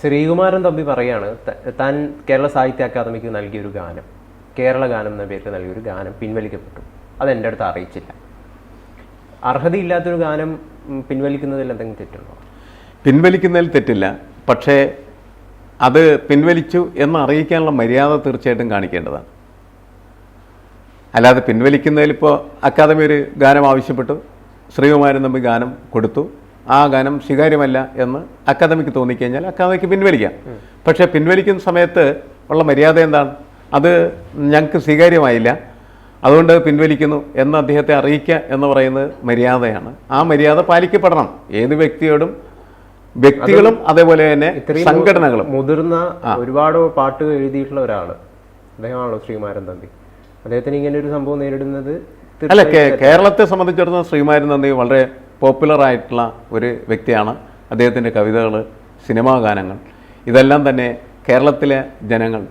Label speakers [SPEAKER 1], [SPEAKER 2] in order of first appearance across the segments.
[SPEAKER 1] ശ്രീകുമാരൻ തമ്പി പറയാണ് താൻ കേരള സാഹിത്യ അക്കാദമിക്ക് നൽകിയൊരു ഗാനം കേരള ഗാനം എന്ന പേരിൽ നൽകിയൊരു ഗാനം പിൻവലിക്കപ്പെട്ടു. അത് എന്റെ അടുത്ത് അറിയിച്ചില്ല. അർഹതയില്ലാത്തൊരു ഗാനം പിൻവലിക്കുന്നതിൽ എന്തെങ്കിലും തെറ്റുണ്ടോ?
[SPEAKER 2] പിൻവലിക്കുന്നതിൽ തെറ്റില്ല. പക്ഷേ അത് പിൻവലിച്ചു എന്ന് അറിയിക്കാനുള്ള മര്യാദ തീർച്ചയായിട്ടും കാണിക്കേണ്ടതാണ്. അല്ലാതെ പിൻവലിക്കുന്നതിൽ ഇപ്പോൾ അക്കാദമി ഒരു ഗാനം ആവശ്യപ്പെട്ടു. ശ്രീകുമാരൻ തമ്പി ഗാനം കൊടുത്തു. ആ ഗാനം സ്വീകാര്യമല്ല എന്ന് അക്കാദമിക്ക് തോന്നിക്കഴിഞ്ഞാൽ അക്കാദമിക്ക് പിൻവലിക്കാം. പക്ഷേ പിൻവലിക്കുന്ന സമയത്ത് ഉള്ള മര്യാദ എന്താണ്? അത് ഞങ്ങൾക്ക് സ്വീകാര്യമായില്ല. അതുകൊണ്ട് പിൻവലിക്കുന്നു എന്ന് അദ്ദേഹത്തെ അറിയിക്കുക എന്ന് പറയുന്നത് മര്യാദയാണ്. ആ മര്യാദ പാലിക്കപ്പെടണം. ഏത് വ്യക്തിയോടും വ്യക്തികളും അതേപോലെ തന്നെ സംഘടനകളും.
[SPEAKER 1] മുതിർന്ന ഒരുപാട് പാട്ട് എഴുതിയിട്ടുള്ള ഒരാൾ അദ്ദേഹമാണല്ലോ ശ്രീമാരൻ തമ്പി. അദ്ദേഹത്തിന് ഇങ്ങനെ ഒരു സംഭവം നേരിടുന്നത്
[SPEAKER 2] അല്ല കേരളത്തെ സംബന്ധിച്ചിടത്തോളം ശ്രീമാരൻ നന്ദി വളരെ പോപ്പുലർ ആയിട്ടുള്ള ഒരു വ്യക്തിയാണ് അദ്ദേഹത്തിന്റെ കവിതകൾ സിനിമാ ഗാനങ്ങൾ. ഇതെല്ലാം തന്നെ കേരളത്തിലെ ജനങ്ങൾ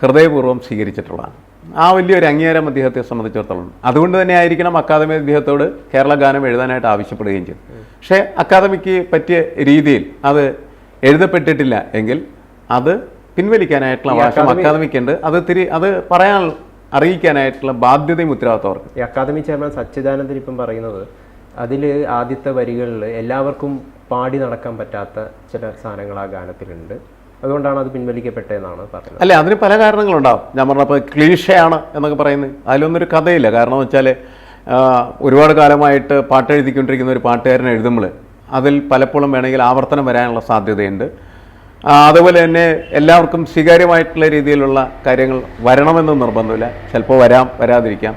[SPEAKER 2] ഹൃദയപൂർവം സ്വീകരിച്ചിട്ടുള്ളതാണ്. ആ വലിയൊരു അംഗീകാരം അദ്ദേഹത്തെ സംബന്ധിച്ചിടത്തോളം. അതുകൊണ്ട് തന്നെ ആയിരിക്കണം അക്കാദമി അദ്ദേഹത്തോട് കേരള ഗാനം എഴുതാനായിട്ട് ആവശ്യപ്പെടുകയും ചെയ്തു പക്ഷേ അക്കാദമിക്ക് പറ്റിയ രീതിയിൽ അത് എഴുതപ്പെട്ടിട്ടില്ല എങ്കിൽ അത് പിൻവലിക്കാനായിട്ടുള്ള അവകാശം അക്കാദമിക്കുണ്ട്. അത് തിരി അത് പറയാൻ അറിയിക്കാനായിട്ടുള്ള ബാധ്യതയും ഉത്തരവാദിത്തവർക്ക്
[SPEAKER 1] ഈ അക്കാദമി ചെയർമാൻ സച്ചിദാനന്ദൻ ഇപ്പം പറയുന്നത് അതിൽ ആദ്യത്തെ വരികളിൽ എല്ലാവർക്കും പാടി നടക്കാൻ പറ്റാത്ത ചില സാധനങ്ങൾ ആ ഗാനത്തിലുണ്ട്. അതുകൊണ്ടാണ് അത് പിൻവലിക്കപ്പെട്ടതെന്നാണ് പറയുന്നത്
[SPEAKER 2] അല്ല അതിന് പല കാരണങ്ങളുണ്ടാവും. ഞാൻ പറഞ്ഞപ്പോൾ ക്ലീഷയാണ് എന്നൊക്കെ പറയുന്നത്. അതിലൊന്നൊരു കഥയില്ല. കാരണം വെച്ചാൽ ഒരുപാട് കാലമായിട്ട് പാട്ട് എഴുതിക്കൊണ്ടിരിക്കുന്ന ഒരു പാട്ടുകാരനെ എഴുതുമ്പോൾ അതിൽ പലപ്പോഴും വേണമെങ്കിൽ ആവർത്തനം വരാനുള്ള സാധ്യതയുണ്ട്. അതുപോലെ തന്നെ എല്ലാവർക്കും സ്വീകാര്യമായിട്ടുള്ള രീതിയിലുള്ള കാര്യങ്ങൾ വരണമെന്ന് നിർബന്ധമില്ല. ചിലപ്പോൾ വരാം വരാതിരിക്കാം.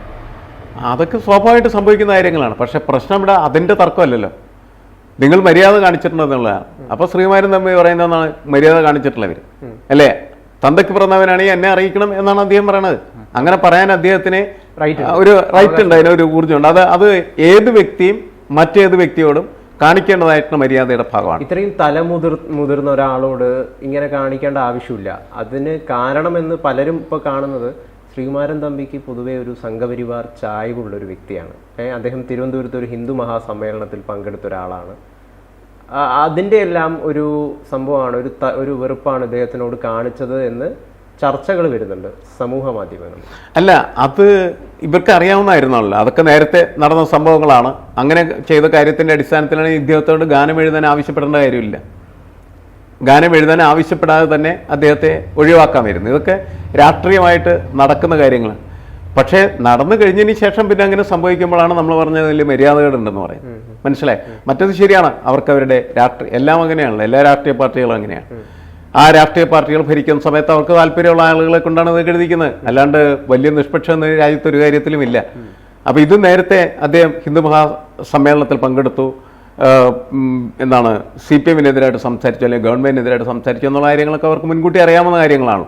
[SPEAKER 2] അതൊക്കെ സ്വാഭാവികമായിട്ട് സംഭവിക്കുന്ന കാര്യങ്ങളാണ്. പക്ഷെ പ്രശ്നം ഇവിടെ അതിന്റെ തർക്കമല്ലല്ലോ. നിങ്ങൾ മര്യാദ കാണിച്ചിട്ടുണ്ടെന്നുള്ളതാണ് അപ്പൊ ശ്രീമാരും തമ്മി പറയുന്നതാണ് മര്യാദ കാണിച്ചിട്ടുള്ളവർ അല്ലേ? തന്തയ്ക്ക് പിറന്നവനാണെങ്കിൽ എന്നെ അറിയിക്കണം എന്നാണ് അദ്ദേഹം പറയണത്. അങ്ങനെ പറയാൻ അദ്ദേഹത്തിന് ഒരു റൈറ്റ് ഉണ്ട്. അതിനൊരു ഊർജമുണ്ട്. അത് അത് ഏത് വ്യക്തിയും മറ്റേത് വ്യക്തിയോടും കാണിക്കേണ്ടതായിട്ടുള്ള മര്യാദയുടെ ഭാഗമാണ്.
[SPEAKER 1] ഇത്രയും തലമുതിർ മുതിർന്ന ഒരാളോട് ഇങ്ങനെ കാണിക്കേണ്ട ആവശ്യമില്ല. അതിന് കാരണമെന്ന് പലരും ഇപ്പോൾ കാണുന്നത് ശ്രീകുമാരൻ തമ്പിക്ക് പൊതുവേ ഒരു സംഘപരിവാർ ചായ്വുള്ള ഒരു വ്യക്തിയാണ് അദ്ദേഹം തിരുവനന്തപുരത്ത് ഒരു ഹിന്ദു മഹാസമ്മേളനത്തിൽ പങ്കെടുത്ത ഒരാളാണ്. അതിന്റെ എല്ലാം ഒരു സംഭവമാണ് ഒരു ഒരു വെറുപ്പാണ് ഇദ്ദേഹത്തിനോട് കാണിച്ചത് എന്ന് ചർച്ചകൾ വരുന്നുണ്ട് സമൂഹ മാധ്യമങ്ങളിൽ.
[SPEAKER 2] അല്ല അത് ഇവർക്ക് അറിയാവുന്നതായിരുന്നല്ലോ. അതൊക്കെ നേരത്തെ നടന്ന സംഭവങ്ങളാണ്. അങ്ങനെ ചെയ്ത കാര്യത്തിന്റെ അടിസ്ഥാനത്തിലാണ് ഇദ്ദേഹത്തോട് ഗാനം എഴുതാൻ ആവശ്യപ്പെടേണ്ട കാര്യമില്ല. ഗാനം എഴുതാൻ ആവശ്യപ്പെടാതെ തന്നെ അദ്ദേഹത്തെ ഒഴിവാക്കാമായിരുന്നു ഇതൊക്കെ രാഷ്ട്രീയമായിട്ട് നടക്കുന്ന കാര്യങ്ങളാണ്. പക്ഷേ നടന്നു കഴിഞ്ഞതിന് ശേഷം പിന്നെ അങ്ങനെ സംഭവിക്കുമ്പോഴാണ് നമ്മൾ പറഞ്ഞതിൽ മര്യാദകളുണ്ടെന്ന് പറയും മനസ്സിലായി? മറ്റത് ശരിയാണ്. അവർക്ക് അവരുടെ രാഷ്ട്രീയ എല്ലാം അങ്ങനെയാണല്ലോ. എല്ലാ രാഷ്ട്രീയ പാർട്ടികളും അങ്ങനെയാണ്. ആ രാഷ്ട്രീയ പാർട്ടികൾ ഭരിക്കുന്ന സമയത്ത് അവർക്ക് താല്പര്യമുള്ള ആളുകളെ കൊണ്ടാണ് ഇത് എഴുതിക്കുന്നത് അല്ലാണ്ട് വലിയ നിഷ്പക്ഷം എന്ന രാജ്യത്ത് ഒരു കാര്യത്തിലും ഇല്ല അപ്പൊ ഇത് നേരത്തെ അദ്ദേഹം ഹിന്ദു മഹാസമ്മേളനത്തിൽ പങ്കെടുത്തു. എന്താണ് സി പി എമ്മിനെതിരായിട്ട് സംസാരിച്ചു അല്ലെങ്കിൽ ഗവൺമെന്റിനെതിരായിട്ട് സംസാരിച്ചു എന്നുള്ള കാര്യങ്ങളൊക്കെ അവർക്ക് മുൻകൂട്ടി അറിയാവുന്ന കാര്യങ്ങളാണ്.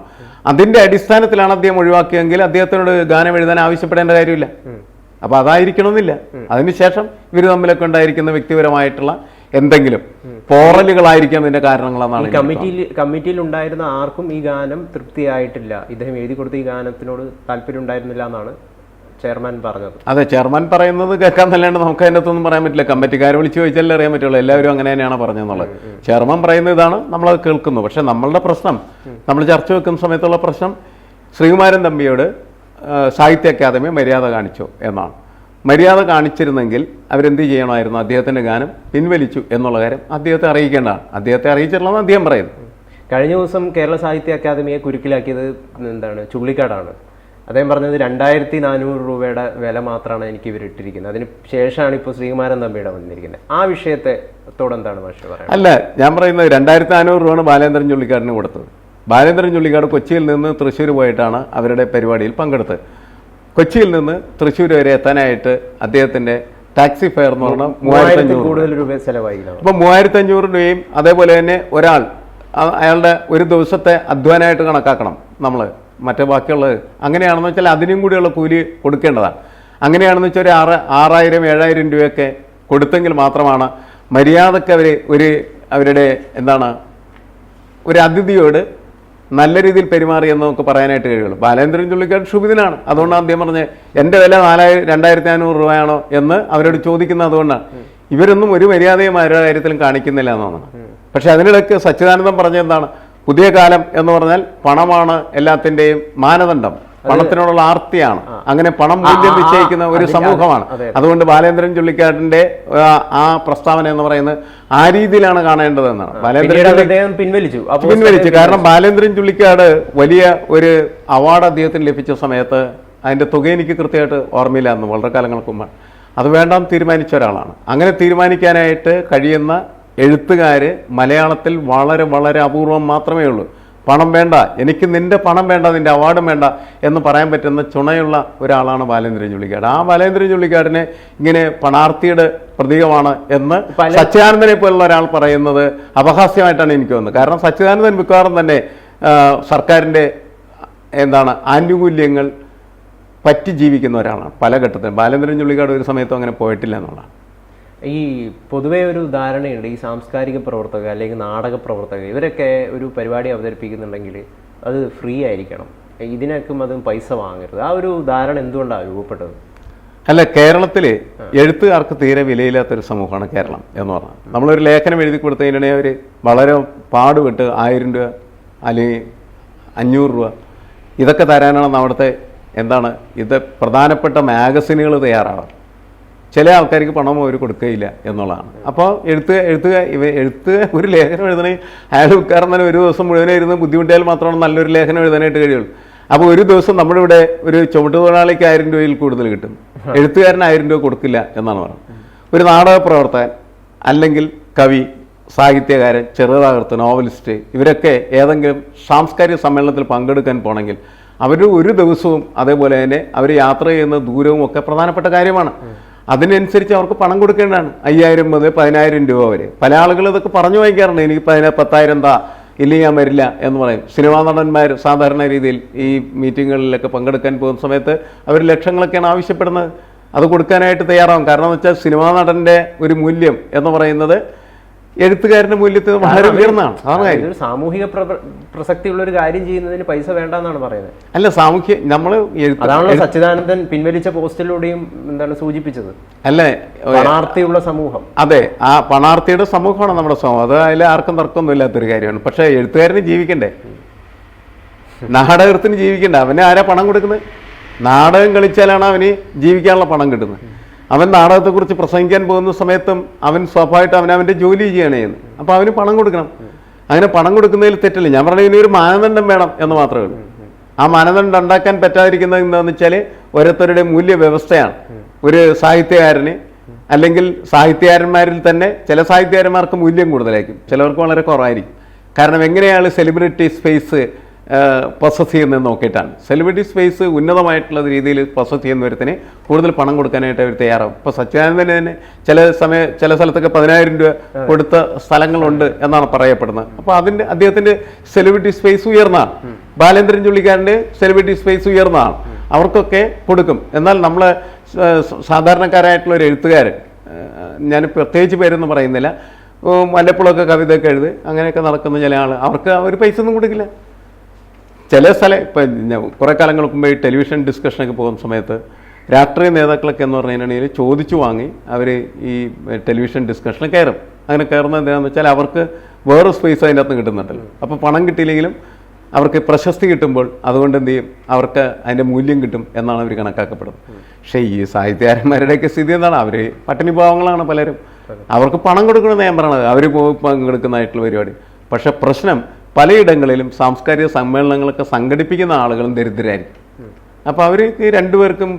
[SPEAKER 2] അതിന്റെ അടിസ്ഥാനത്തിലാണ് അദ്ദേഹം ഒഴിവാക്കിയെങ്കിൽ അദ്ദേഹത്തിനോട് ഗാനം എഴുതാൻ ആവശ്യപ്പെടേണ്ട കാര്യമില്ല. അപ്പോൾ അതായിരിക്കണമെന്നില്ല. അതിനുശേഷം ഇവർ തമ്മിലൊക്കെ ഉണ്ടായിരിക്കുന്ന വ്യക്തിപരമായിട്ടുള്ള എന്തെങ്കിലും പോറലുകളായിരിക്കാം ഇതിന്റെ കാരണങ്ങളെന്നാണ്
[SPEAKER 1] കമ്മിറ്റിയിൽ കമ്മിറ്റിയിൽ ഉണ്ടായിരുന്ന ആർക്കും ഈ ഗാനം തൃപ്തിയായിട്ടില്ല. ഇദ്ദേഹം എഴുതി കൊടുത്ത ഈ ഗാനത്തിനോട് താല്പര്യം ഉണ്ടായിരുന്നില്ല എന്നാണ് ചെയർമാൻ പറഞ്ഞത്.
[SPEAKER 2] അതെ ചെയർമാൻ പറയുന്നത് കേൾക്കാൻ നല്ലാണ്ട് നമുക്ക് അതിനകത്തൊന്നും പറയാൻ പറ്റില്ല. കമ്മിറ്റിക്കാരെ വിളിച്ച് ചോദിച്ചാലേ അറിയാൻ പറ്റുള്ളൂ. എല്ലാവരും അങ്ങനെ തന്നെയാണ് പറഞ്ഞതെന്നുള്ളത്. ചെയർമാൻ പറയുന്ന ഇതാണ് നമ്മളത് കേൾക്കുന്നു. പക്ഷെ നമ്മളുടെ പ്രശ്നം നമ്മൾ ചർച്ച വെക്കുന്ന സമയത്തുള്ള പ്രശ്നം ശ്രീകുമാരൻ തമ്പിയോട് സാഹിത്യ അക്കാദമി മര്യാദ കാണിച്ചു എന്നാണ്. മര്യാദ കാണിച്ചിരുന്നെങ്കിൽ അവരെന്ത് ചെയ്യണമായിരുന്നു? അദ്ദേഹത്തിന്റെ ഗാനം പിൻവലിച്ചു എന്നുള്ള കാര്യം അദ്ദേഹത്തെ അറിയിക്കേണ്ടതാണ്. അദ്ദേഹത്തെ അറിയിച്ചിട്ടുള്ളതെന്ന് അദ്ദേഹം പറയുന്നു
[SPEAKER 1] കഴിഞ്ഞ ദിവസം കേരള സാഹിത്യ അക്കാദമിയെ കുരുക്കിലാക്കിയത് എന്താണ്? ചുള്ളിക്കാടാണ്. അദ്ദേഹം പറഞ്ഞത് രണ്ടായിരത്തി നാനൂറ് രൂപയുടെ വില മാത്രമാണ് എനിക്ക് ഇവരിട്ടിരിക്കുന്നത് അതിന് ശേഷമാണ് ഇപ്പോൾ ശ്രീകുമാരൻ തമ്പിയുടെ വന്നിരിക്കുന്നത്. ആ വിഷയത്തെ എന്താണ് മാഷ് പറയുന്നത്
[SPEAKER 2] അല്ല ഞാൻ പറയുന്നത് രണ്ടായിരത്തി നാനൂറ് രൂപയാണ് ബാലേന്ദ്രൻ ചുള്ളിക്കാടിന് കൊടുത്തത്. ബാലേന്ദ്രൻ ചുള്ളിക്കാട് കൊച്ചിയിൽ നിന്ന് തൃശ്ശൂർ പോയിട്ടാണ് അവരുടെ പരിപാടിയിൽ പങ്കെടുത്തത്. കൊച്ചിയിൽ നിന്ന് തൃശ്ശൂർ വരെ എത്താനായിട്ട് അദ്ദേഹത്തിന്റെ ടാക്സി ഫെയർ എന്ന് പറഞ്ഞാൽ മൂവായിരത്തി
[SPEAKER 1] കൂടുതൽ രൂപ
[SPEAKER 2] അപ്പോൾ മൂവായിരത്തി അഞ്ഞൂറ് രൂപയും അതേപോലെ തന്നെ ഒരാൾ അയാളുടെ ഒരു ദിവസത്തെ അധ്വാനമായിട്ട് കണക്കാക്കണം നമ്മൾ മറ്റേ ബാക്കിയുള്ളത്. അങ്ങനെയാണെന്ന് വെച്ചാൽ അതിനും കൂടിയുള്ള കൂലി കൊടുക്കേണ്ടതാണ് അങ്ങനെയാണെന്ന് വെച്ചാൽ ഒരു ആറ് ആറായിരം ഏഴായിരം രൂപയൊക്കെ കൊടുത്തെങ്കിൽ മാത്രമാണ് മര്യാദയ്ക്ക് അവർ ഒരു അവരുടെ എന്താണ് ഒരു അതിഥിയോട് നല്ല രീതിയിൽ പെരുമാറി എന്ന് നമുക്ക് പറയാനായിട്ട് കഴിയുള്ളൂ. ബാലേന്ദ്രൻ ചുള്ളിക്കാട് ക്ഷുഭിതനാണ് അതുകൊണ്ടാണ് അദ്ദേഹം പറഞ്ഞത് എന്റെ വില നാലായിരം രണ്ടായിരത്തി അഞ്ഞൂറ് രൂപയാണോ എന്ന് അവരോട് ചോദിക്കുന്നത് അതുകൊണ്ടാണ്. ഇവരൊന്നും ഒരു മര്യാദയും ആരുടെ കാര്യത്തിലും കാണിക്കുന്നില്ല എന്നാണ്. പക്ഷെ അതിനിടയ്ക്ക് സച്ചിദാനന്ദം പറഞ്ഞ എന്താണ് പുതിയ കാലം എന്ന് പറഞ്ഞാൽ പണമാണ് എല്ലാത്തിന്റെയും മാനദണ്ഡം. പണത്തിനോടുള്ള ആർത്തിയാണ്. അങ്ങനെ പണം മൂല്യം നിശ്ചയിക്കുന്ന ഒരു സമൂഹമാണ്. അതുകൊണ്ട് ബാലേന്ദ്രൻ ചുള്ളിക്കാട്ടിന്റെ ആ, പ്രസ്താവന എന്ന് പറയുന്നത് ആ രീതിയിലാണ് കാണേണ്ടതെന്നാണ്. ബാലേന്ദ്രൻ
[SPEAKER 1] പിൻവലിച്ചു.
[SPEAKER 2] പിൻവലിച്ചു. കാരണം ബാലേന്ദ്രൻ ചുള്ളിക്കാട് വലിയ ഒരു അവാർഡ് അദ്ദേഹത്തിന് ലഭിച്ച സമയത്ത് അതിന്റെ തുക എനിക്ക് കൃത്യമായിട്ട് ഓർമ്മയില്ലായിരുന്നു. വളരെ കാലങ്ങൾക്ക് മുമ്പ്. അത് വേണ്ടാന്ന് തീരുമാനിച്ച ഒരാളാണ്. അങ്ങനെ തീരുമാനിക്കാനായിട്ട് കഴിയുന്ന എഴുത്തുകാര് മലയാളത്തിൽ വളരെ വളരെ അപൂർവം മാത്രമേ ഉള്ളൂ. പണം വേണ്ട എനിക്ക് നിന്റെ പണം വേണ്ട നിന്റെ അവാർഡും വേണ്ട എന്ന് പറയാൻ പറ്റുന്ന ചുണയുള്ള ഒരാളാണ് ബാലേന്ദ്രൻ ചുള്ളിക്കാട്. ആ ബാലേന്ദ്രൻ ചുള്ളിക്കാടിനെ ഇങ്ങനെ പണാർത്തിയുടെ പ്രതീകമാണ് എന്ന് സച്ചിദാനന്ദനെ പോലുള്ള ഒരാൾ പറയുന്നത് അപഹാസ്യമായിട്ടാണ് എനിക്ക് തോന്നുന്നത്. കാരണം സച്ചിദാനന്ദൻ മിക്കവാറും തന്നെ സർക്കാരിന്റെ എന്താണ് ആനുകൂല്യങ്ങൾ പറ്റി ജീവിക്കുന്ന ഒരാളാണ്. പല ഘട്ടത്തിലും. ബാലേന്ദ്രൻ ചുള്ളിക്കാട് ഒരു സമയത്തും അങ്ങനെ പോയിട്ടില്ല എന്നുള്ളതാണ്.
[SPEAKER 1] ഈ പൊതുവേ ഒരു ധാരണയുണ്ട് ഈ സാംസ്കാരിക പ്രവർത്തക അല്ലെങ്കിൽ നാടക പ്രവർത്തകർ ഇവരൊക്കെ ഒരു പരിപാടി അവതരിപ്പിക്കുന്നുണ്ടെങ്കിൽ അത് ഫ്രീ ആയിരിക്കണം. ഇതിനൊക്കെ അതും പൈസ വാങ്ങരുത്. ആ ഒരു ധാരണ എന്തുകൊണ്ടാണ് രൂപപ്പെട്ടത്?
[SPEAKER 2] അല്ല കേരളത്തിൽ എഴുത്തുകാർക്ക് തീരെ വിലയില്ലാത്തൊരു സമൂഹമാണ് കേരളം എന്ന് പറഞ്ഞാൽ. നമ്മളൊരു ലേഖനം എഴുതി കൊടുത്തതിനെ അവർ വളരെ പാടുപെട്ട് ആയിരം രൂപ അല്ലെങ്കിൽ അഞ്ഞൂറ് രൂപ ഇതൊക്കെ തരാനാണ് അവിടുത്തെ എന്താണ് ഇത് പ്രധാനപ്പെട്ട മാഗസിനുകൾ തയ്യാറാവാം ചില ആൾക്കാർക്ക് പണം അവർ കൊടുക്കുകയില്ല എന്നുള്ളതാണ്. അപ്പോൾ എഴുത്ത് എഴുത്തുക ഇവ എഴുത്ത് ഒരു ലേഖനം എഴുതണമെങ്കിൽ അയാൾ ഉட்കാർന്നാൽ ഒരു ദിവസം മുഴുവൻ ഇരുന്ന് ബുദ്ധിമുട്ടിയാൽ മാത്രമാണ് നല്ലൊരു ലേഖനം എഴുതാനായിട്ട് കഴിയുള്ളൂ. അപ്പോൾ ഒരു ദിവസം നമ്മുടെ ഇവിടെ ഒരു ചുമട്ട് തൊഴിലാളിക്ക് ആയിരം രൂപയിൽ കൂടുതൽ കിട്ടും. എഴുത്തുകാരന് ആയിരം രൂപ കൊടുക്കില്ല എന്നാണ് പറയുന്നത്. ഒരു നാടക പ്രവർത്തകൻ അല്ലെങ്കിൽ കവി സാഹിത്യകാരൻ ചെറുതാകർത്ത് നോവലിസ്റ്റ് ഇവരൊക്കെ ഏതെങ്കിലും സാംസ്കാരിക സമ്മേളനത്തിൽ പങ്കെടുക്കാൻ പോകണമെങ്കിൽ അവർ ഒരു ദിവസവും അതേപോലെ തന്നെ അവർ യാത്ര ചെയ്യുന്ന ദൂരവും ഒക്കെ പ്രധാനപ്പെട്ട കാര്യമാണ്. അതിനനുസരിച്ച് അവർക്ക് പണം കൊടുക്കേണ്ടതാണ്. അയ്യായിരം മുതൽ പതിനായിരം രൂപ വരെ. പല ആളുകൾ ഇതൊക്കെ പറഞ്ഞു വാങ്ങിക്കാറുണ്ട്. എനിക്ക് പതിന പത്തായിരം താ ഇല്ല ഞാൻ വരില്ല എന്ന് പറയും. സിനിമാ നടന്മാർ സാധാരണ രീതിയിൽ ഈ മീറ്റിങ്ങുകളിലൊക്കെ പങ്കെടുക്കാൻ പോകുന്ന സമയത്ത് അവർ ലക്ഷങ്ങളൊക്കെയാണ് ആവശ്യപ്പെടുന്നത്. അത് കൊടുക്കാനായിട്ട് തയ്യാറാവും. കാരണം എന്ന് വെച്ചാൽ സിനിമാ നടന്റെ ഒരു മൂല്യം എന്ന് പറയുന്നത് എഴുത്തുകാരന്റെ മൂല്യത്തിൽ വളരെ ഉയർന്നതാണ്. അതാണ്
[SPEAKER 1] സാമൂഹിക പ്ര- പ്രസക്തിയുള്ള ഒരു കാര്യം ചെയ്യുന്നതിന് പൈസ വേണ്ടെന്നാണ് പറയുന്നത്.
[SPEAKER 2] അല്ല സാമൂഹ്യ നമ്മൾ
[SPEAKER 1] അതാണല്ലോ സച്ചിദാനന്ദൻ പിൻവലിച്ച പോസ്റ്റിലൂടെയും എന്താണ് സൂചിപ്പിച്ചത്.
[SPEAKER 2] അല്ലേ
[SPEAKER 1] പണാർത്തിയുള്ള സമൂഹം.
[SPEAKER 2] അതെ ആ പണാർത്ഥിയുടെ സമൂഹമാണ് നമ്മുടെ സമൂഹം. അത് അതിൽ ആർക്കും തർക്കമൊന്നും ഇല്ലാത്തൊരു കാര്യമാണ്. പക്ഷേ എഴുത്തുകാരന് ജീവിക്കണ്ടേ? നാടകത്തിന് ജീവിക്കണ്ട? അവന് ആരാ പണം കൊടുക്കുന്നത്? നാടകം കളിച്ചാലാണ് അവന് ജീവിക്കാനുള്ള പണം കിട്ടുന്നത്. അവൻ നാടകത്തെക്കുറിച്ച് പ്രസംഗിക്കാൻ പോകുന്ന സമയത്തും അവൻ സ്വാഭാവികമായിട്ട് അവൻ അവന്റെ ജോലി ചെയ്യുകയാണ് ചെയ്യുന്നത്. അപ്പോൾ അവന് പണം കൊടുക്കണം. അങ്ങനെ പണം കൊടുക്കുന്നതിൽ തെറ്റില്ല. ഞാൻ പറഞ്ഞ ഇനി ഒരു മാനദണ്ഡം വേണം എന്ന് മാത്രമേ ഉള്ളൂ. ആ മാനദണ്ഡം ഉണ്ടാക്കാൻ പറ്റാതിരിക്കുന്നത് എന്താണെന്ന് വെച്ചാൽ ഓരോരുത്തരുടെ മൂല്യ വ്യവസ്ഥയാണ് ഒരു സാഹിത്യകാരന് അല്ലെങ്കിൽ സാഹിത്യകാരന്മാരിൽ തന്നെ ചില സാഹിത്യകാരന്മാർക്ക് മൂല്യം കൂടുതലായിരിക്കും. ചിലവർക്ക് വളരെ കുറവായിരിക്കും. കാരണം എങ്ങനെയാണ് സെലിബ്രിറ്റി സ്പേസ് പൊസസ് ചെയ്യുന്നത് നോക്കിയിട്ടാണ്. സെലിബ്രിറ്റി സ്പേസ് ഉന്നതമായിട്ടുള്ള രീതിയിൽ പൊസസ് ചെയ്യുന്നവരത്തിന് കൂടുതൽ പണം കൊടുക്കാനായിട്ട് അവർ തയ്യാറാവും. ഇപ്പോൾ സച്ചിദാനന്ദന് തന്നെ ചില സമയ ചില സ്ഥലത്തൊക്കെ പതിനായിരം രൂപ കൊടുത്ത സ്ഥലങ്ങളുണ്ട് എന്നാണ് പറയപ്പെടുന്നത്. അപ്പോൾ അതിന്റെ അദ്ദേഹത്തിന്റെ സെലിബ്രിറ്റി സ്പേസ് ഉയർന്നതാണ് ബാലേന്ദ്രൻ ചുള്ളിക്കാരന്റെ സെലിബ്രിറ്റി സ്പേസ് ഉയർന്നതാണ് അവർക്കൊക്കെ കൊടുക്കും. എന്നാൽ നമ്മൾ സാധാരണക്കാരായിട്ടുള്ള ഒരു എഴുത്തുകാരൻ ഞാൻ പ്രത്യേകിച്ച് പേരൊന്നും പറയുന്നില്ല. മല്ലപ്പുളൊക്കെ വല്ലപ്പോഴൊക്കെ കവിതയൊക്കെ എഴുതി അങ്ങനെയൊക്കെ നടക്കുന്ന ചില ആൾ അവർക്ക് അവർ പൈസ ഒന്നും കൊടുക്കില്ല. ചില സ്ഥലം ഇപ്പം കുറേ കാലങ്ങൾക്ക് മുമ്പ് ഈ ടെലിവിഷൻ ഡിസ്കഷനൊക്കെ പോകുന്ന സമയത്ത് രാഷ്ട്രീയ നേതാക്കളൊക്കെ എന്ന് പറഞ്ഞു കഴിഞ്ഞാൽ ചോദിച്ചു വാങ്ങി അവർ ഈ ടെലിവിഷൻ ഡിസ്കഷനിൽ കയറും. അങ്ങനെ കയറുന്നത് എന്താണെന്ന് വെച്ചാൽ അവർക്ക് വേറെ സ്പേസ് അതിന്റെ അകത്ത് കിട്ടുന്നുണ്ടല്ലോ. അപ്പോൾ പണം കിട്ടിയില്ലെങ്കിലും അവർക്ക് പ്രശസ്തി കിട്ടുമ്പോൾ അതുകൊണ്ട് എന്ത് ചെയ്യും? അവർക്ക് അതിന്റെ മൂല്യം കിട്ടും എന്നാണ് അവർ കണക്കാക്കപ്പെടുന്നത്. പക്ഷേ ഈ സാഹിത്യകാരന്മാരുടെയൊക്കെ സ്ഥിതി എന്താണ്? അവർ പട്ടിണി പാവങ്ങളാണ് പലരും. അവർക്ക് പണം കൊടുക്കണമെന്ന് ഞാൻ പറയണത് അവർ പങ്കെടുക്കുന്നതായിട്ടുള്ള പരിപാടി. പക്ഷേ പ്രശ്നം പലയിടങ്ങളിലും സാംസ്കാരിക സമ്മേളനങ്ങളൊക്കെ സംഘടിപ്പിക്കുന്ന ആളുകളും ദരിദ്രരായിരിക്കും. അപ്പൊ അവർക്ക് രണ്ടുപേർക്കും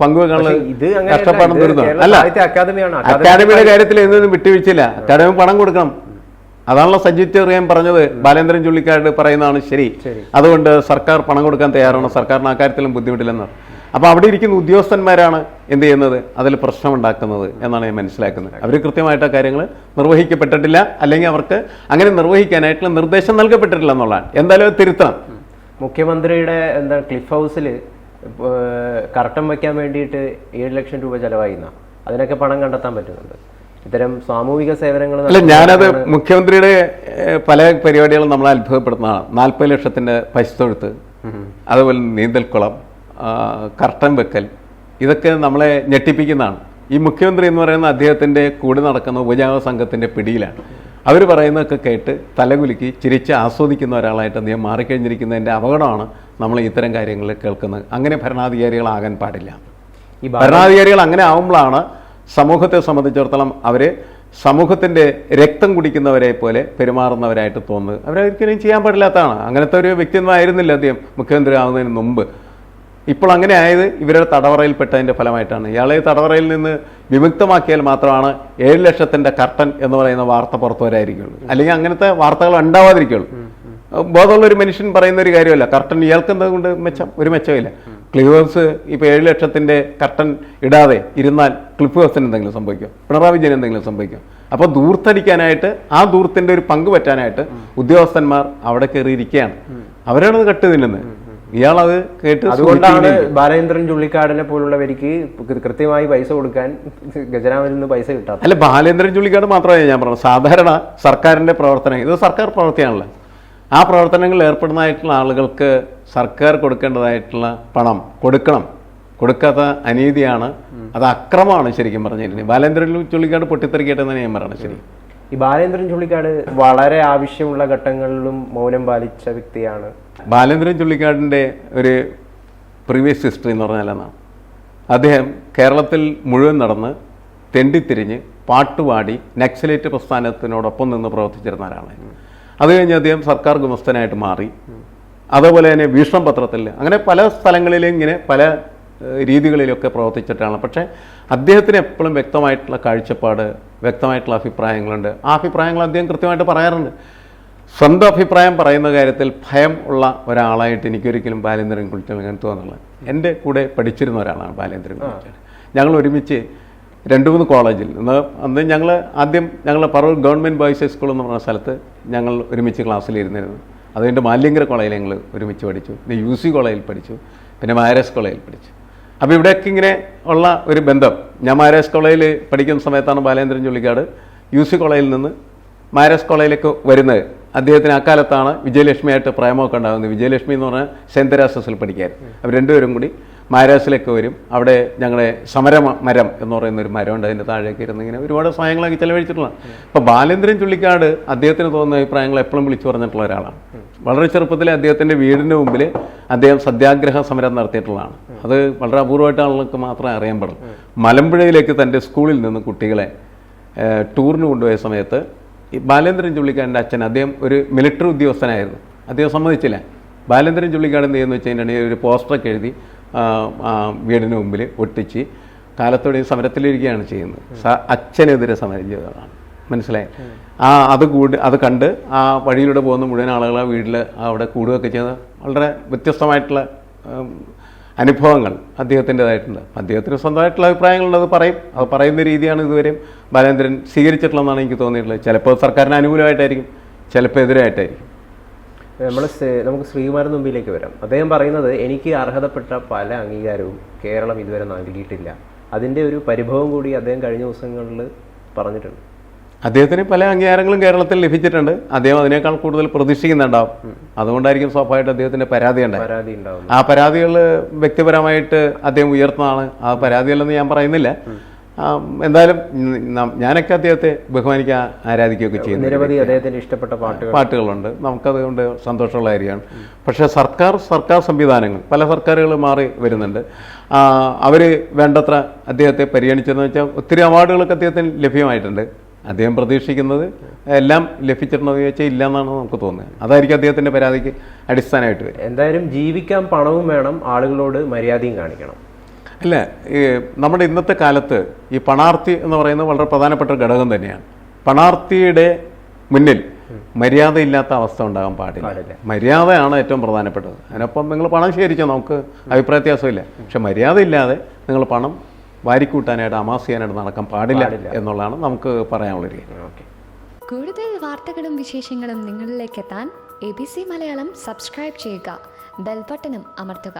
[SPEAKER 2] പങ്കുവെക്കാനുള്ള
[SPEAKER 1] ഇത്.
[SPEAKER 2] കഷ്ടപ്പാടും അല്ല. അക്കാദമിയുടെ കാര്യത്തിൽ എന്തൊന്നും വിട്ടുവീഴ്ചയില്ല. അക്കാദമി പണം കൊടുക്കണം. അതാണല്ലോ സജിത് ചെറിയാൻ പറഞ്ഞത്. ബാലേന്ദ്രൻ ചുള്ളിക്കാട് പറയുന്നതാണ് ശരി.
[SPEAKER 1] ശരി.
[SPEAKER 2] അതുകൊണ്ട് സർക്കാർ പണം കൊടുക്കാൻ തയ്യാറാണ്? സർക്കാരിന് അക്കാര്യത്തിലും ബുദ്ധിമുട്ടില്ലെന്ന്. അപ്പൊ അവിടെ ഇരിക്കുന്ന ഉദ്യോഗസ്ഥന്മാരാണ് എന്ത് ചെയ്യുന്നത്? അതിൽ പ്രശ്നമുണ്ടാക്കുന്നത് എന്നാണ് ഞാൻ മനസ്സിലാക്കുന്നത്. അവർ കൃത്യമായിട്ട് ആ കാര്യങ്ങൾ നിർവഹിക്കപ്പെട്ടിട്ടില്ല. അല്ലെങ്കിൽ അവർക്ക് അങ്ങനെ നിർവഹിക്കാനായിട്ടുള്ള നിർദ്ദേശം നൽകപ്പെട്ടിട്ടില്ല എന്നുള്ളതാണ്. എന്തായാലും തിരുത്തണം.
[SPEAKER 1] മുഖ്യമന്ത്രിയുടെ എന്താ ക്ലിഫ് ഹൗസിൽ കർട്ടൻ വയ്ക്കാൻ വേണ്ടിയിട്ട് ഏഴ് ലക്ഷം രൂപ ചെലവായിന്ന അതിനൊക്കെ പണം കണ്ടെത്താൻ പറ്റുന്നുണ്ട്. ഇത്തരം സാമൂഹിക സേവനങ്ങൾ
[SPEAKER 2] അല്ല ഞാനത് മുഖ്യമന്ത്രിയുടെ പല പരിപാടികളും നമ്മളെ അത്ഭുതപ്പെടുത്തുന്നതാണ്. നാൽപ്പത് ലക്ഷത്തിന്റെ പശുത്തൊഴുത്ത്. അതുപോലെ നീന്തൽക്കുളം. കർട്ടൻ വെക്കൽ. ഇതൊക്കെ നമ്മളെ ഞെട്ടിപ്പിക്കുന്നതാണ്. ഈ മുഖ്യമന്ത്രി എന്ന് പറയുന്ന അദ്ദേഹത്തിന്റെ കൂടെ നടക്കുന്ന ഉപജാപ സംഘത്തിന്റെ പിടിയിലാണ്. അവർ പറയുന്നതൊക്കെ കേട്ട് തലകുലുക്കി ചിരിച്ച് ആസ്വദിക്കുന്ന ഒരാളായിട്ട് അദ്ദേഹം മാറിക്കഴിഞ്ഞിരിക്കുന്നതിന്റെ അപകടമാണ് നമ്മൾ ഇത്തരം കാര്യങ്ങൾ കേൾക്കുന്നത്. അങ്ങനെ ഭരണാധികാരികളാകാൻ പാടില്ല.
[SPEAKER 1] ഈ
[SPEAKER 2] ഭരണാധികാരികൾ അങ്ങനെ ആവുമ്പോഴാണ് സമൂഹത്തെ സംബന്ധിച്ചിടത്തോളം അവർ സമൂഹത്തിന്റെ രക്തം കുടിക്കുന്നവരെ പോലെ പെരുമാറുന്നവരായിട്ട് തോന്നുന്നത്. അവരൊരിക്കലും ചെയ്യാൻ പാടില്ലാത്തതാണ്. അങ്ങനത്തെ ഒരു വ്യക്തിത്വമായിരുന്നില്ല അദ്ദേഹം മുഖ്യമന്ത്രി ആവുന്നതിന് മുമ്പ്. ഇപ്പോൾ അങ്ങനെ ആയത് ഇവരുടെ തടവറയിൽപ്പെട്ടതിന്റെ ഫലമായിട്ടാണ്. ഇയാളെ തടവറയിൽ നിന്ന് വിമുക്തമാക്കിയാൽ മാത്രമാണ് ഏഴ് ലക്ഷത്തിന്റെ കർട്ടൻ എന്ന് പറയുന്ന വാർത്ത പുറത്തു വരായിരിക്കുള്ളൂ അല്ലെങ്കിൽ അങ്ങനത്തെ വാർത്തകൾ ഉണ്ടാവാതിരിക്കുള്ളൂ ബോധമുള്ള ഒരു മനുഷ്യൻ പറയുന്ന ഒരു കാര്യമല്ല. കർട്ടൻ ഇയാൾക്ക് എന്താ കൊണ്ട് മെച്ചം? ഒരു മെച്ചമില്ല ക്ലിഫ് ഹൗസ് ഇപ്പോൾ ഏഴ് ലക്ഷത്തിന്റെ കർട്ടൻ ഇടാതെ ഇരുന്നാൽ ക്ലിഫ് ഹൗസിന് എന്തെങ്കിലും സംഭവിക്കും പിണറായി വിജയൻ എന്തെങ്കിലും സംഭവിക്കും അപ്പോൾ ദൂർത്തടിക്കാനായിട്ട് ആ ദൂർത്തിന്റെ ഒരു പങ്ക് പറ്റാനായിട്ട് ഉദ്യോഗസ്ഥന്മാർ അവിടെ കയറിയിരിക്കുകയാണ്. അവരാണത് കട്ട് തിന്നുന്നത് ഇയാളത് കേട്ട്
[SPEAKER 1] അതുകൊണ്ടാണ്
[SPEAKER 2] ബാലചന്ദ്രൻ
[SPEAKER 1] ബാലേന്ദ്രൻ ചുള്ളിക്കാടിനെ പോലുള്ളവർക്ക് കൃത്യമായി പൈസ കൊടുക്കാൻ ഖജനാവിൽ നിന്ന് പൈസ കിട്ടാത്ത
[SPEAKER 2] അല്ല ബാലേന്ദ്രൻ ചുള്ളിക്കാട് മാത്രമേ ഞാൻ പറഞ്ഞു സാധാരണ സർക്കാരിന്റെ പ്രവർത്തനം ഇത് സർക്കാർ പ്രവർത്തിയാണല്ലോ. ആ പ്രവർത്തനങ്ങളിൽ ഏർപ്പെടുന്നതായിട്ടുള്ള ആളുകൾക്ക് സർക്കാർ കൊടുക്കേണ്ടതായിട്ടുള്ള പണം കൊടുക്കണം. കൊടുക്കാത്ത അനീതിയാണ്. അത് അക്രമമാണ് ശരിക്കും പറഞ്ഞിരിക്കുന്നത്. ബാലേന്ദ്രൻ ചുള്ളിക്കാട് പൊട്ടിത്തെറിക്കട്ടെന്നാണ് ഞാൻ പറയണം ശരി.
[SPEAKER 1] ഈ ബാലേന്ദ്രൻ ചുള്ളിക്കാട് വളരെ ആവശ്യമുള്ള ഘട്ടങ്ങളിലും മൗനം പാലിച്ച വ്യക്തിയാണ്.
[SPEAKER 2] ബാലേന്ദ്രൻ ചുള്ളിക്കാടിന്റെ ഒരു പ്രീവിയസ് ഹിസ്റ്ററി എന്ന് പറഞ്ഞാൽ എന്നാണ്. അദ്ദേഹം കേരളത്തിൽ മുഴുവൻ നടന്ന് തെണ്ടിത്തിരിഞ്ഞ് പാട്ടുപാടി നക്സലേറ്റ് പ്രസ്ഥാനത്തിനോടൊപ്പം നിന്ന് പ്രവർത്തിച്ചിരുന്ന ഒരാളാണ്. അത് കഴിഞ്ഞ് അദ്ദേഹം സർക്കാർ ഗുമസ്തനായിട്ട് മാറി. അതേപോലെ തന്നെ ഭീഷണം പത്രത്തിൽ അങ്ങനെ പല സ്ഥലങ്ങളിലും ഇങ്ങനെ പല രീതികളിലൊക്കെ പ്രവർത്തിച്ചിട്ടാണ്. പക്ഷേ അദ്ദേഹത്തിന് എപ്പോഴും വ്യക്തമായിട്ടുള്ള കാഴ്ചപ്പാട് വ്യക്തമായിട്ടുള്ള അഭിപ്രായങ്ങളുണ്ട്. ആ അഭിപ്രായങ്ങൾ അദ്ദേഹം കൃത്യമായിട്ട് പറയാറുണ്ട്. സ്വന്തം അഭിപ്രായം പറയുന്ന കാര്യത്തിൽ ഭയം ഉള്ള ഒരാളായിട്ട് എനിക്കൊരിക്കലും ബാലേന്ദ്രൻ കുളിച്ചാൽ തോന്നുന്നില്ല എന്റെ കൂടെ പഠിച്ചിരുന്ന ഒരാളാണ് ബാലേന്ദ്രൻ കുളിച്ചാൽ ഞങ്ങൾ ഒരുമിച്ച് രണ്ട് മൂന്ന് കോളേജിൽ നിന്ന് അന്ന് ഞങ്ങൾ ആദ്യം ഞങ്ങൾ പറവൂർ ഗവൺമെന്റ് ബോയ്സ് ഹൈസ്കൂൾ എന്ന് പറഞ്ഞ സ്ഥലത്ത് ഞങ്ങൾ ഒരുമിച്ച് ക്ലാസ്സിലിരുന്നിരുന്നു അത് കഴിഞ്ഞിട്ട് മാലിന്യങ്കര കോളേജിൽ ഞങ്ങൾ ഒരുമിച്ച് പഠിച്ചു. പിന്നെ യു സി കോളേജിൽ പഠിച്ചു. പിന്നെ മാരസ് കോളേജിൽ പഠിച്ചു. അപ്പോൾ ഇവിടെയൊക്കെ ഇങ്ങനെ ഉള്ള ഒരു ബന്ധം. ഞാൻ മാരേസ് കോളേജിൽ പഠിക്കുന്ന സമയത്താണ് ബാലേന്ദ്രൻ ചുള്ളിക്കാട് യു സി കോളേജിൽ നിന്ന് മാരാസ് കോളേജിലേക്ക് വരുന്നത്. അദ്ദേഹത്തിന് അക്കാലത്താണ് വിജയലക്ഷ്മിയായിട്ട് പ്രേമമൊക്കെ ഉണ്ടാകുന്നത്. വിജയലക്ഷ്മി എന്ന് പറഞ്ഞാൽ സെന്റ് തെരാസസിൽ പഠിക്കായിരുന്നു. രണ്ടുപേരും കൂടി മാരാസിലേക്ക് വരും. അവിടെ ഞങ്ങളെ സമര മരം എന്ന് പറയുന്ന ഒരു മരമുണ്ട്. അതിന്റെ താഴേക്ക് ഇരുന്ന് ഇങ്ങനെ ഒരുപാട് സമയങ്ങളൊക്കെ ചിലവഴിച്ചിട്ടുള്ള അപ്പോൾ ബാലേന്ദ്രൻ ചുള്ളിക്കാട് അദ്ദേഹത്തിന് തോന്നുന്ന അഭിപ്രായങ്ങൾ എപ്പോഴും വിളിച്ചു പറഞ്ഞിട്ടുള്ള ഒരാളാണ്. വളരെ ചെറുപ്പത്തിലെ അദ്ദേഹത്തിന്റെ വീടിന്റെ മുമ്പിൽ അദ്ദേഹം സത്യാഗ്രഹ സമരം നടത്തിയിട്ടുള്ളതാണ്. അത് വളരെ അപൂർവമായിട്ട് ആളുകൾക്ക് മാത്രമേ അറിയാൻ പാടുള്ളൂ മലമ്പുഴയിലേക്ക് തന്റെ സ്കൂളിൽ നിന്ന് കുട്ടികളെ ടൂറിന് കൊണ്ടുപോയ സമയത്ത് ഈ ബാലേന്ദ്രൻ ചുള്ളിക്കാടിന്റെ അച്ഛൻ അദ്ദേഹം ഒരു മിലിറ്ററി ഉദ്യോഗസ്ഥനായിരുന്നു. അദ്ദേഹം സമ്മതിച്ചില്ല. ബാലേന്ദ്രൻ ചുള്ളിക്കാട് എന്ത് ചെയ്യുന്നു വെച്ച് കഴിഞ്ഞിട്ടുണ്ടെങ്കിൽ ഒരു പോസ്റ്ററൊക്കെ എഴുതി വീടിന് മുമ്പിൽ ഒട്ടിച്ച് കാലത്തോടെ സമരത്തിലിരിക്കുകയാണ് ചെയ്യുന്നത്. അച്ഛനെതിരെ സമരം ചെയ്തതാണ്. മനസ്സിലായി? ആ അത് കൂടി അത് കണ്ട് ആ വഴിയിലൂടെ പോകുന്ന മുഴുവൻ ആളുകൾ ആ വീട്ടിൽ അവിടെ കൂടുകയൊക്കെ ചെയ്ത് വളരെ വ്യത്യസ്തമായിട്ടുള്ള അനുഭവങ്ങൾ അദ്ദേഹത്തിന്റെതായിട്ടുണ്ട്. അദ്ദേഹത്തിന് സ്വന്തമായിട്ടുള്ള അഭിപ്രായങ്ങളുണ്ട് അത് പറയും. അത് പറയുന്ന രീതിയാണ് ഇതുവരെയും ബാലേന്ദ്രൻ സ്വീകരിച്ചിട്ടുള്ളതെന്നാണ് എനിക്ക് തോന്നിയിട്ടുള്ളത്. ചിലപ്പോൾ സർക്കാരിന് അനുകൂലമായിട്ടായിരിക്കും ചിലപ്പോൾ എതിരായിട്ടായിരിക്കും.
[SPEAKER 1] നമ്മൾ നമുക്ക് ശ്രീകുമാരൻ മുമ്പിലേക്ക് വരാം. അദ്ദേഹം പറയുന്നത് എനിക്ക് അർഹതപ്പെട്ട പല അംഗീകാരവും കേരളം ഇതുവരെ നൽകിയിട്ടില്ല. അതിന്റെ ഒരു പരിഭവം കൂടി അദ്ദേഹം കഴിഞ്ഞ ദിവസങ്ങളിൽ പറഞ്ഞിട്ടുണ്ട്.
[SPEAKER 2] അദ്ദേഹത്തിന് പല അംഗീകാരങ്ങളും കേരളത്തിൽ ലഭിച്ചിട്ടുണ്ട്. അദ്ദേഹം അതിനേക്കാൾ കൂടുതൽ പ്രതീക്ഷിക്കുന്നുണ്ടാവും. അതുകൊണ്ടായിരിക്കും സ്വാഭാവികമായിട്ട് അദ്ദേഹത്തിന്റെ പരാതി
[SPEAKER 1] ഉണ്ടാവും
[SPEAKER 2] ആ പരാതികൾ വ്യക്തിപരമായിട്ട് അദ്ദേഹം ഉയർത്തുന്നതാണ്. ആ പരാതികളെന്ന് ഞാൻ പറയുന്നില്ല. എന്തായാലും ഞാനൊക്കെ അദ്ദേഹത്തെ ബഹുമാനിക്കാൻ ആരാധിക്കുകയൊക്കെ ചെയ്യുന്നു
[SPEAKER 1] നിരവധി അദ്ദേഹത്തിന് ഇഷ്ടപ്പെട്ട പാട്ടുകൾ.
[SPEAKER 2] പാട്ടുകളുണ്ട്. നമുക്കതുകൊണ്ട് സന്തോഷമുള്ള കാര്യമാണ്. പക്ഷേ സർക്കാർ സർക്കാർ സംവിധാനങ്ങൾ പല സർക്കാരുകൾ മാറി വരുന്നുണ്ട്. അവർ വേണ്ടത്ര അദ്ദേഹത്തെ പരിഗണിച്ചതെന്ന് വെച്ചാൽ ഒത്തിരി അവാർഡുകളൊക്കെ അദ്ദേഹത്തിന് ലഭ്യമായിട്ടുണ്ട്. അദ്ദേഹം പ്രതീക്ഷിക്കുന്നത് എല്ലാം ലഭിച്ചിട്ടുണ്ടോ ചോദിച്ചാൽ ഇല്ല എന്നാണ് നമുക്ക് തോന്നുന്നത്. അതായിരിക്കും അദ്ദേഹത്തിന്റെ പരാതിക്ക് അടിസ്ഥാനമായിട്ട് വരും
[SPEAKER 1] എന്തായാലും ജീവിക്കാൻ പണവും വേണം ആളുകളോട് മര്യാദയും കാണിക്കണം.
[SPEAKER 2] അല്ല ഈ നമ്മുടെ ഇന്നത്തെ കാലത്ത് ഈ പണാർത്ഥി എന്ന് പറയുന്നത് വളരെ പ്രധാനപ്പെട്ട ഒരു ഘടകം തന്നെയാണ്. പണാർത്ഥിയുടെ മുന്നിൽ മര്യാദയില്ലാത്ത അവസ്ഥ ഉണ്ടാകാൻ പാടില്ല. മര്യാദയാണ് ഏറ്റവും പ്രധാനപ്പെട്ടത്. അതിനൊപ്പം നിങ്ങൾ പണം ശേഖരിച്ചോ? നമുക്ക് അഭിപ്രായ വ്യത്യാസമില്ല. പക്ഷെ മര്യാദയില്ലാതെ നിങ്ങൾ പണം വാരിക്കൂട്ടാനായിട്ട് അമാസ് ചെയ്യാനായിട്ട് നടക്കാൻ പാടില്ല എന്നുള്ളതാണ് നമുക്ക് പറയാനുള്ള കാര്യം
[SPEAKER 3] കൂടുതൽ വാർത്തകളും വിശേഷങ്ങളും നിങ്ങളിലേക്ക് എത്താൻ A B C Malayalam subscribe ചെയ്യുക. ബെൽബട്ടനും അമർത്തുക.